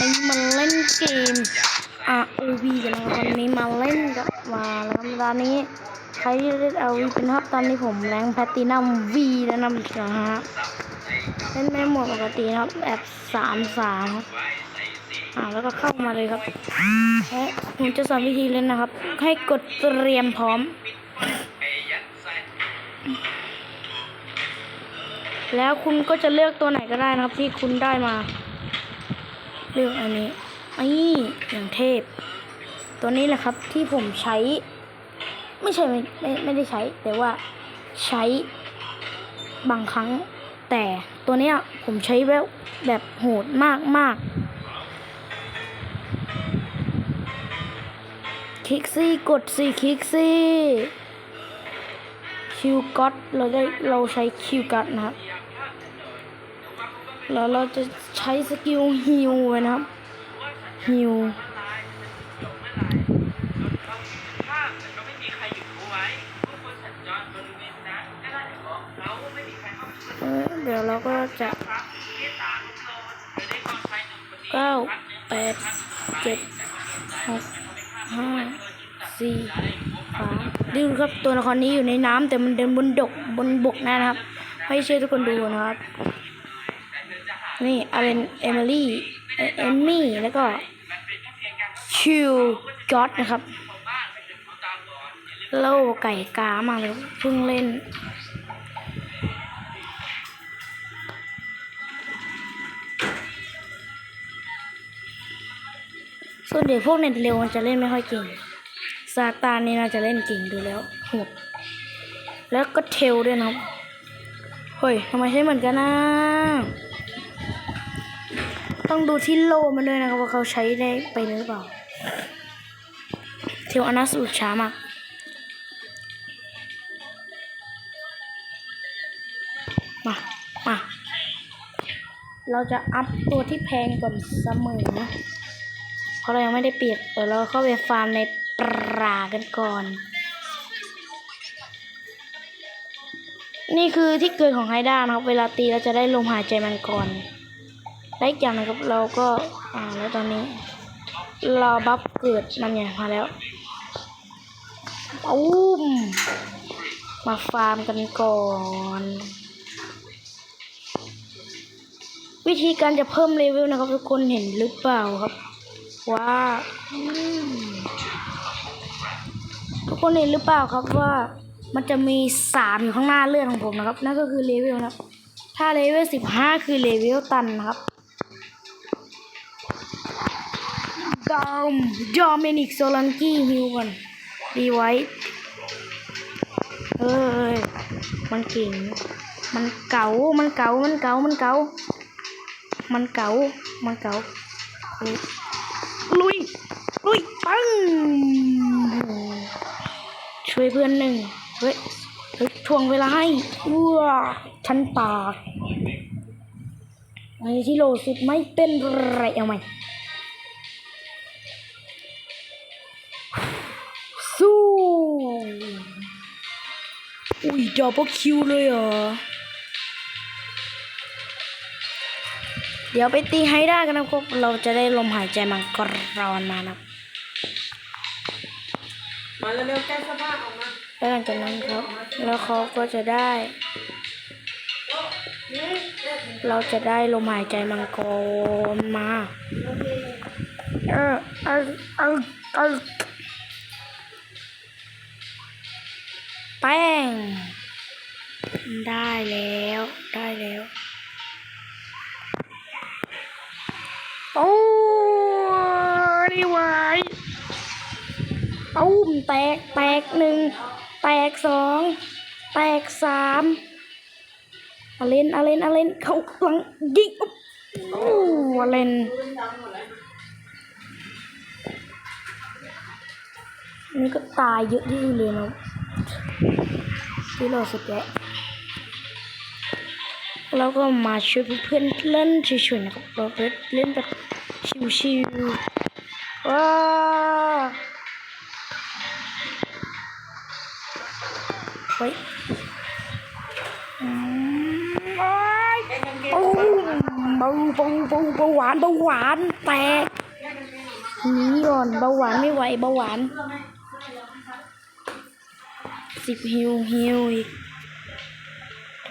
นี้มาเล่นเกม ROV กันนะวันนี้มาเล่นกับมาแล้วตอนนี้ใครที่เล่น ROV เป็นครับตอนนี้ผมแรงแพตตินัม V แล้วนะนะฮะเล่นไม่หมดปกตินะครับแบบสามสามครับอ่าแล้วก็เข้ามาเลยครับและผมจะสอนวิธีเล่นนะครับ ให้กดเตรียมพร้อม แล้วคุณก็จะเลือกตัวไหนก็ได้นะครับที่คุณได้มา เลือกอันนี้ไอ้อย่างเทพ ตัวนี้แหละครับที่ผมใช้ ไม่ใช่ไม่ไม่ไม่ได้ใช้ แต่ว่าใช้บางครั้ง แต่ตัวเนี้ยผมใช้แบบแบบโหดมากมากคลิกซี่กดสี่คลิกซี่คิวก็ตเราได้เราใช้คิวก็ตนะครับ แล้วเราจะใช้สกิลฮิวนะครับฮิวเออเดี๋ยวเราก็จะเก้าแปดเจ็ดหกห้าสี่สามดูครับตัวละครนี้อยู่ในน้ำแต่มันเดินบนดกบนบกนะครับ ให้เชื่อทุกคนดูนะครับ นี่อาเรนเอมิลี่เอมมี่แล้วก็ชิวก็อตนะครับเล่ไก่กามาเลยเพิ่งเล่น ส่วนเด็กพวกเน็ตเร็วมันจะเล่นไม่ค่อยเก่งซาตานนี่น่าจะเล่นเก่งดูแล้วหดแล้วก็เทลด้วยนะครับ เฮ้ยทำไมใช่เหมือนกันนะ ต้องดูที่โลมันด้วยนะครับว่าเขาใช้ได้ไปหรือเปล่าเทลอนาสูตรช้ามากมา มา เราจะอัพตัวที่แพงก่อนเสมอนะ เพราะเรายังไม่ได้เปลี่ยนเดี๋ยวเราเข้าไปฟาร์มในปลากันก่อน นี่คือที่เกิดของไฮด้านะครับ เวลาตีเราจะได้ลมหายใจมันก่อน ได้อีกอย่างนะครับเราก็อ่าแล้วตอนนี้รอบัฟเกิดนั่นไงมาแล้วอุ้มมาฟาร์มกันก่อน วิธีการจะเพิ่มเลเวลนะครับ ทุกคนเห็นหรือเปล่าครับ ว่าทุกคนเห็นหรือเปล่าครับว่ามันจะมีสามอยู่ข้างหน้าเลือดของผมนะครับ นั่นก็คือเลเวลนะครับ ถ้าเลเวลสิบห้าคือเลเวลตันนะครับ ดอมดอมินิกโซลันกี้ฮิวก่อนดีไว้เอ้ยมันเก่ง มันเก๋ามันเก๋ามันเก๋ามันเก๋ามันเก๋ามันเก๋าลุย ลุย ปัง ช่วยเพื่อนหนึ่ง เฮ้ยเฮ้ยทวงเวลาให้ว้าฉันตากไอ้ที่โลสุดไม่เป็นไรเอาไหม อุ้ยดับเบิลคิวเลยเหรอ เดี๋ยวไปตีให้ได้กันนะครับ เราจะได้ลมหายใจมังกรอนมานะครับมาเร็วๆแก้เสื้อผ้าออกมาแล้วหลังจากนั้นครับ แล้วเขาก็จะได้ เราจะได้ลมหายใจมังกรมาเออเออเออเออแป้ง ได้แล้ว ได้แล้ว โอ้ดีไว้ตุ้มแตก แตกหนึ่ง แตกสอง แตกสามอาเลนอาเลนอาเลนเขาหลังยิงอุ๊บโอ้อาเลนนี่ก็ตายเยอะที่สุดเลยนะที่เราสุดแล้ วแล้วก็มาช่วยเพื่อนเล่นเฉยๆนะครับเราเล่นแบบชิวๆว้าเฮ้ยอืมโอ้ยแก้กางเกงโอ้ออกมเบาเบาเบาเบาหวานเบาหวานแตกนี่ก่อนเบาหวานไม่ไหวเบาหวานสิบฮิวฮิวอีก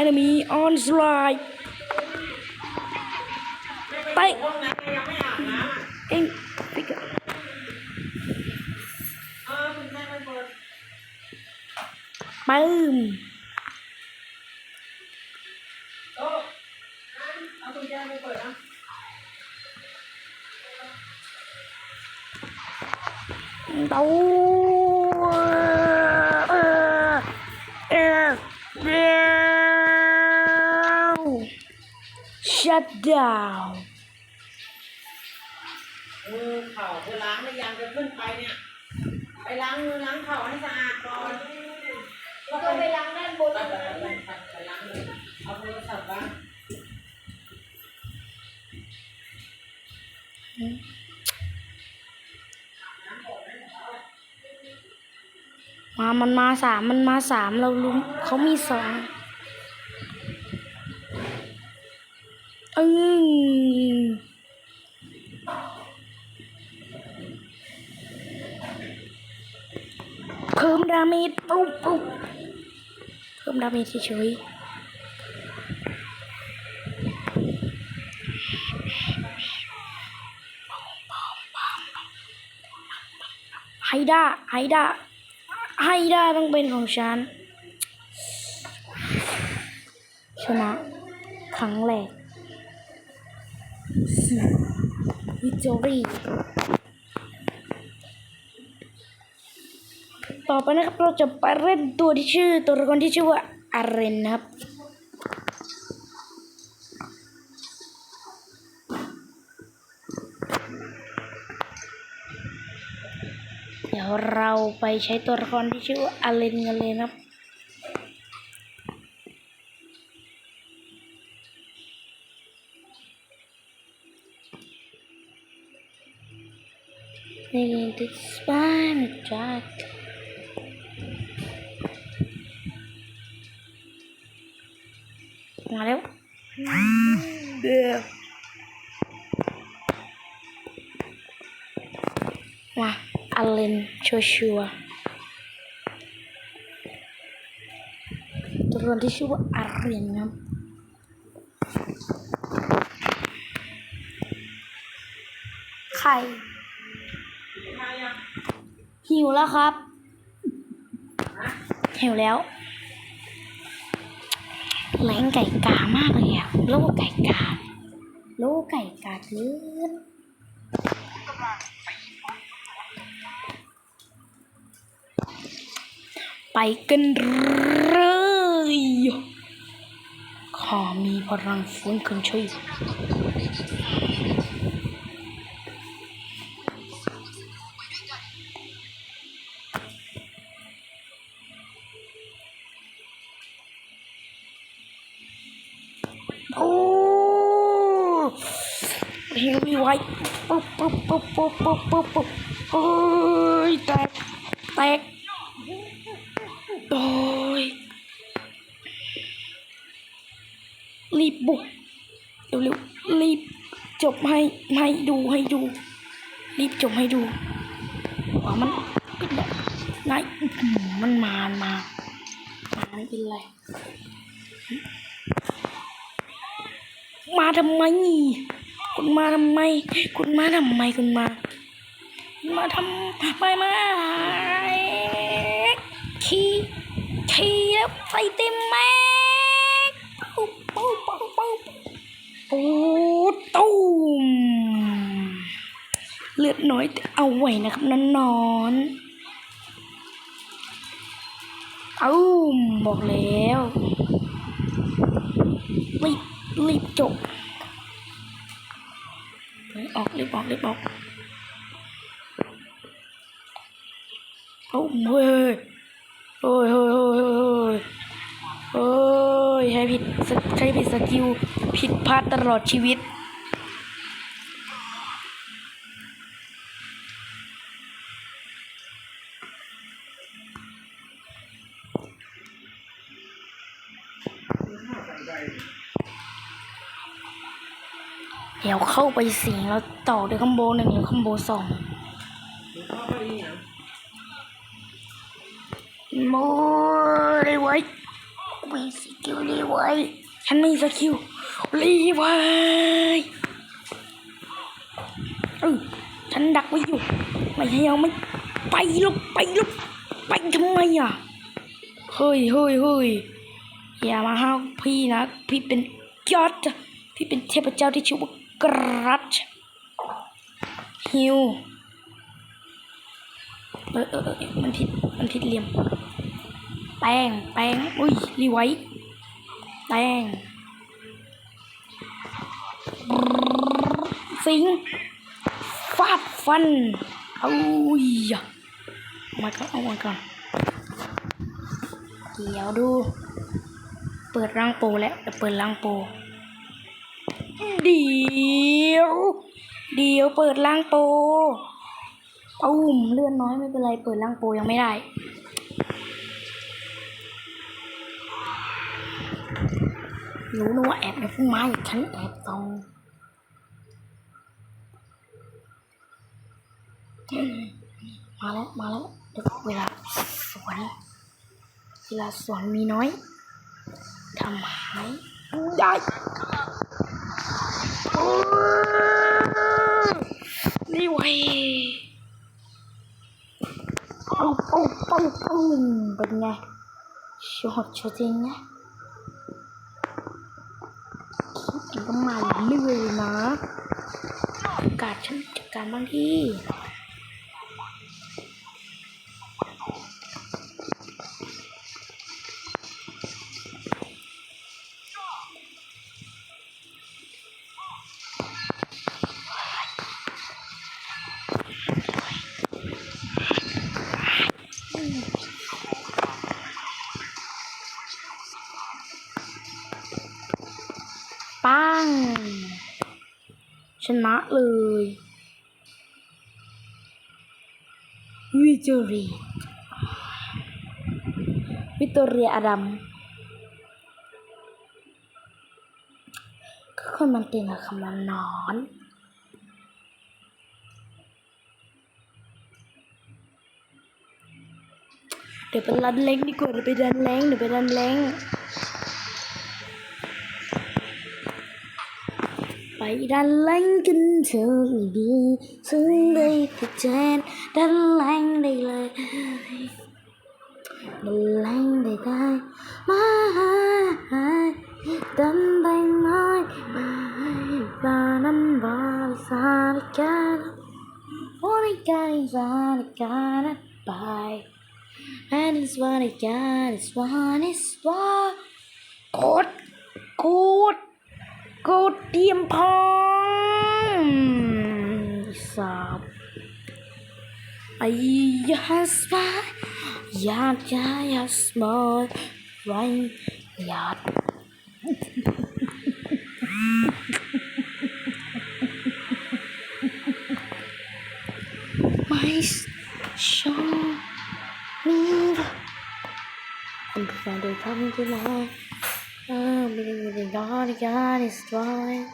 enemy on slide តៃអេងពីកបើមអូអត់ទៅយ៉ាងទៅបើណាទៅ shut down มือเข่าไปล้างแล้วยังจะขึ้นไปเนี่ย ไปล้างมือล้างเข่าให้สะอาดก่อนก็ไปล้างด้านบนไปไปไปไปล้างมือเอาโทรศัพท์บ้างมา มันมาสามมันมาสามเราลุ้มเขามีสอง อืเพิ่มดาเมจปุ๊บปุ๊บเพิ่มดาเมจเฉยๆไฮด้าไฮด้าให้ได้าต้องเป็นของฉันชนะครั้งแรก วิจอรี่ต่อไปนะครับเราจะไปเล่นตัวที่ชื่อตัวละครที่ชื่อว่าอาเรนนะครับเดี๋ยวเราไปใช้ตัวละครที่ชื่อว่าอาเลนกันเลยนะครับ นี่ติดสปานจัดมาแล้ หิวแล้วครับหิวแล้วแรงไก่กามากเลยอะโลกไก่กาโลกไก่กาเกินไปกันเลยขอมีพลังฟื้นคืนช่วย ปุ๊บปุ๊บปุ๊บปุ๊บปุ๊ปโอ้ยแตกแตกโอ้ยรีบบุกเร็วๆรีบจบให้ให้ดูให้ดู รีบจบให้ดูว่ามันเป็นแบบไหนอื้อหือมันมามามาไม่เป็นไรมาทำไม คุณมาทำไม คุณมาทำไมคุณมา มาทำไมมาขี่ขี่แล้วใส่เต็มแม็กปุ๊บปุ๊บปุ๊บปุ๊บปุ๊บตุ้มเลือดน้อยแต่เอาไหวนะครับนอนนอนๆเอาบอกแล้วรีบรีบจบ ออกรีบออกรีบออกโอ้เฮ้ยโอ้ยเฮ้ยเฮ้ยเฮ้ยเฮ้ยเฮ้ยใช้ผิดใช้ผิดสกิลผิดพลาดตลอดชีวิต ดี๋ยวเข้าไปสิงแล้วต่อด้วยคอมโบหนึ่งหรือคอมโบสองหรือพ่อก็ดีอย่างโมรีไว้มีสกิลรีไว้ฉันมีสกิลรีไว้เออฉันดักไว้อยู่ ไม่ให้เอาไม่ไปลุกไปลุกไปทำไมอะเฮ้ยเฮ้ยเฮ้ยอย่ามาห้าวพี่นะ พี่เป็นยอดพี่เป็นเทพเจ้าที่ชื่อว่า กรัชฮิวเออเออมันผิด มันผิดเหลี่ยม แป้ง แป้ง อุ้ย รีไว้ แป้งสิง ฟาดฟันเอายเอามาก่อนเอามาก่อนเดี๋ยวดู เปิดร่างโปรแล้วเดี๋ยวเปิดร่างโปร เดี๋ยว เดี๋ยวเปิดร่างโปรปุ้มเลื่อนน้อยไม่เป็นไร เปิดร่างโปรยังไม่ได้ รู้นะว่าแอบในพุ่มไม้ฉันแอบตรงมมาแล้ว มาแล้วเดี๋ยวเวลาสวนเวลาสวนมีน้อยทำหายได้ นี่ไว้ปุ้งปุ้งปุ้งปุ้งเป็นไงชอบชอบจริงนะคิดเองก็มาเรื่อยนะ โอกาสฉันจัดการบางที นะเลยวิจอรีวิตอเรียอดัมก็คนมันเต็นอะคำว่านอนเดี๋ยวไปดันเล้งดีกว่าเดี๋ยวไปดันเล้งเดี๋ยวไปดันเล้งไปดันแรงกันเธอดีซึ่งได้พบเจนดันแรงได้เลยดันแรง ได้ได้มาดันแรงน้อยบานันบาสาลิกาโอ้ยกายสาลิกาไป and it's what I got it's what it's what กด กดกูเตรียมพร้อมสับไอ้ยาสบายอยากจะอยากสมอยไรอยากไม่ชอบนี่เป็นแฟนเดินทำที่ไห น Ah, believe with the God, God is strong.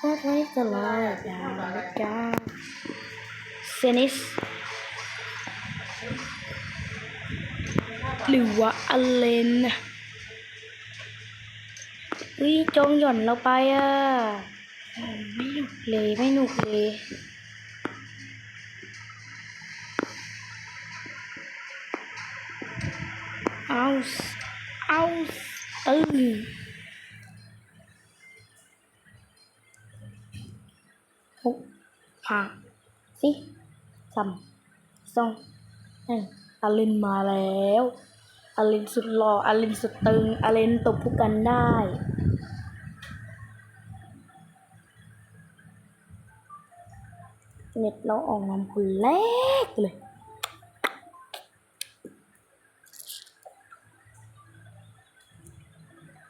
What makes the light down the God? Finish. หรือว่าอเลนเฮ้ยจงหย่อนเราไปอะ ไม่หนุกเลย ไม่หนุกเลยเอาเอาตื่น ห้าสี่สามสองหนึ่งอลินมาแล้วอลินสุดหล่ออลินสุดตึงอลินตบผู้กันได้เน็ตเราออกนำคนแรกเลย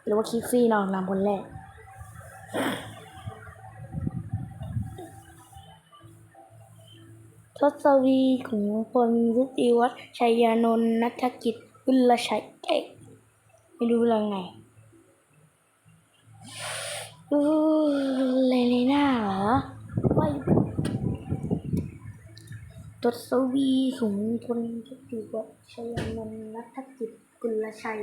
หรือว่าคิกซี่นอนนำคนแรก ทศวีของพลรุติวัฒน์ชัยานนท์นัฐกิจกุลชัยเอกไม่รู้เรื่องไงเออเลเลน่าเหรอว่าทศวีของพลรุติวัฒน์ชัยานนท์นัฐกิจกุลชัย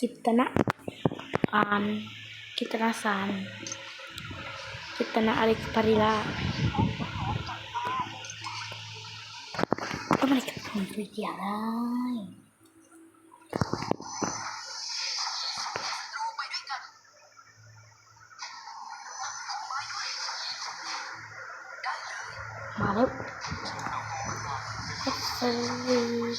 กิตนะอานกิตนะสาร kita na Alex Parila oh my god muncul dia lain Malep. Every.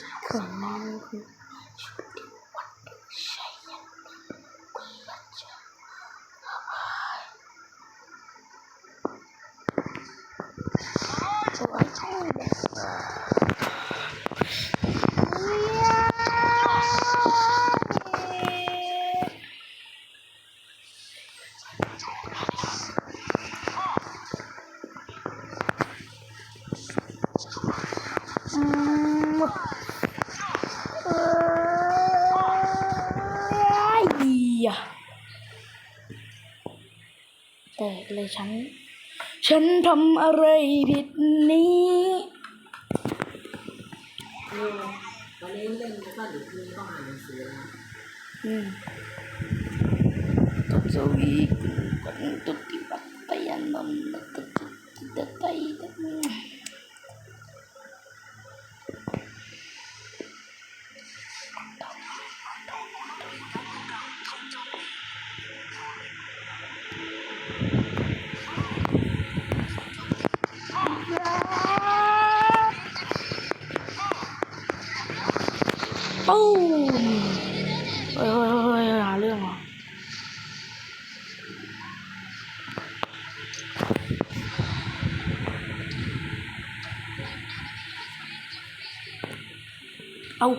แต่เลยฉัน ฉันทำอะไรผิดนี้นี่วันนี้เล่นแล้วก็เดี๋ยวคืนต้องอ่านหนังสือนะอืม เอา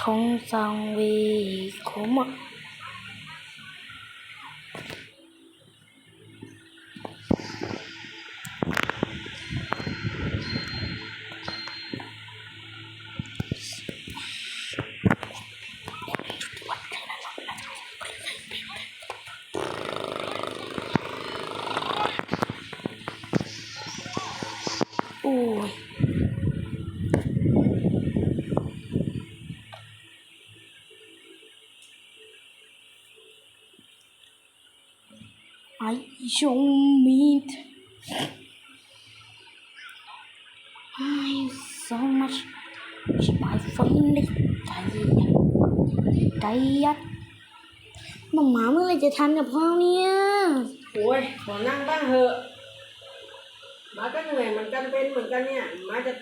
ทอง I show meet I so much my family ใจใจยัดหมาหมาเมื่อไรจะทันกับพ่อเนี่ยโอ้ยขอนั่งบ้างเถอะหมาก็เหนื่อยเหมือนกันเป็นเหมือนกันเนี่ยหมาจะ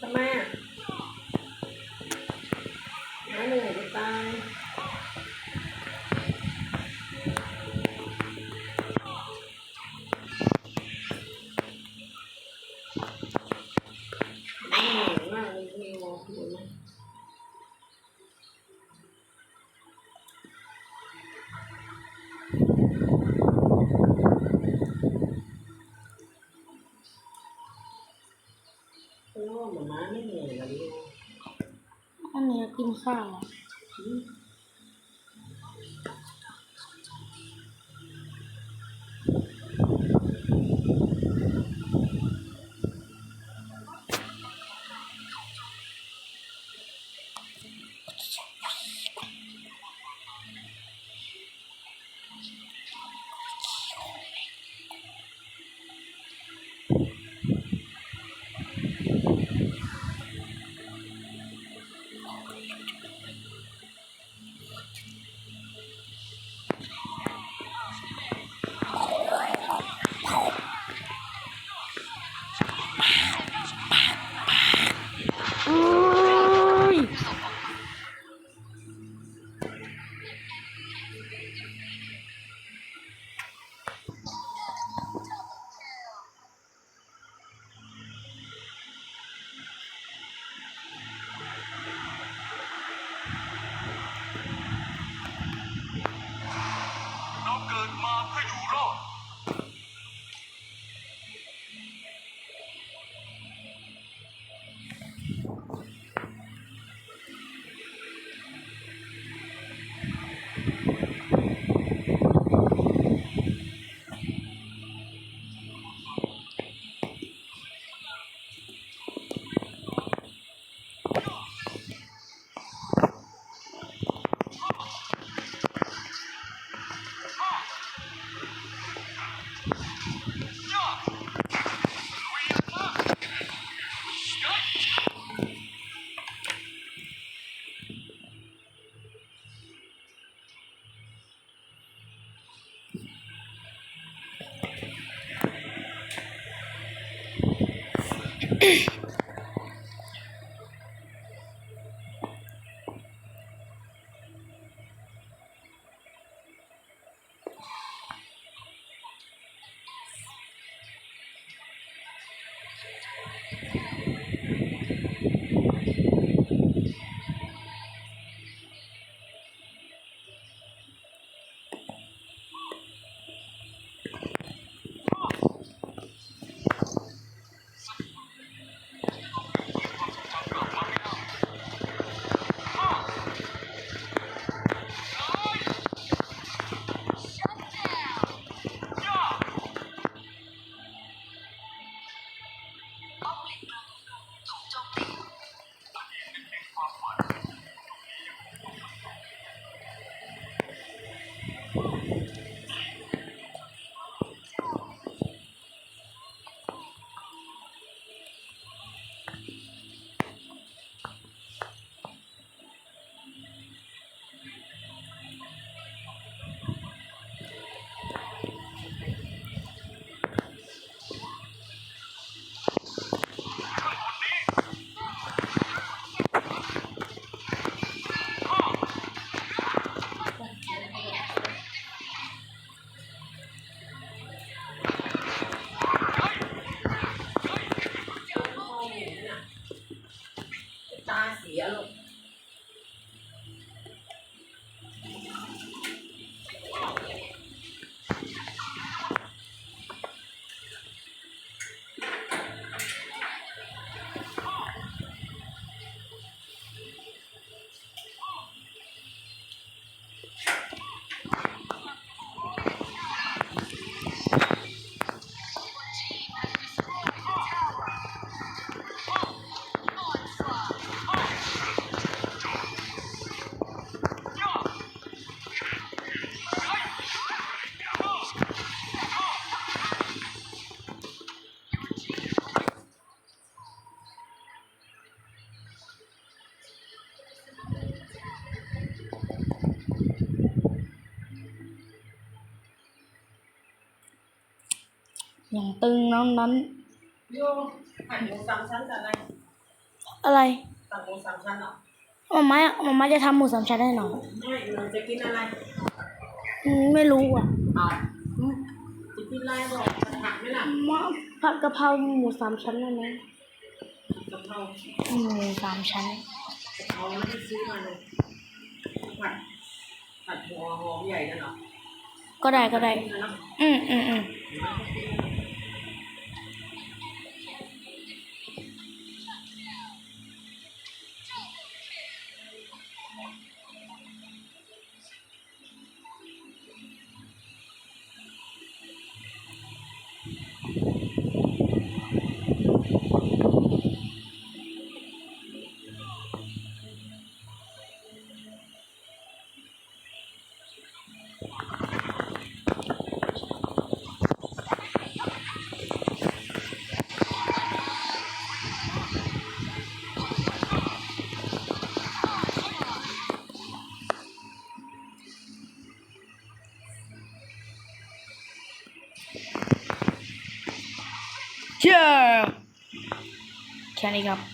ทำไมอะหมาเหนื่อยจะตาย กินข้าว Hey. อย่างตึงน้องนั้นโยหั่นหมูสามชั้นกับอะไรอะไรตักหมูสามชั้นเหรอมาม่ามาม่าจะทำหมูสามชั้นให้หน่อยไม่เราจะกินอะไรอืมไม่รู้อะเอาจะกินอะไรบอกผักไหมล่ะมา ผัดกะเพราหมูสามชั้นได้ไหมกะเพราอืมหมูสามชั้นเอาไม่ได้ซื้อมาเลยผัดผัดหัวหอมใหญ่กันเหรอก็ได้ก็ได้กินแล้วอืมอืมอืม signing up.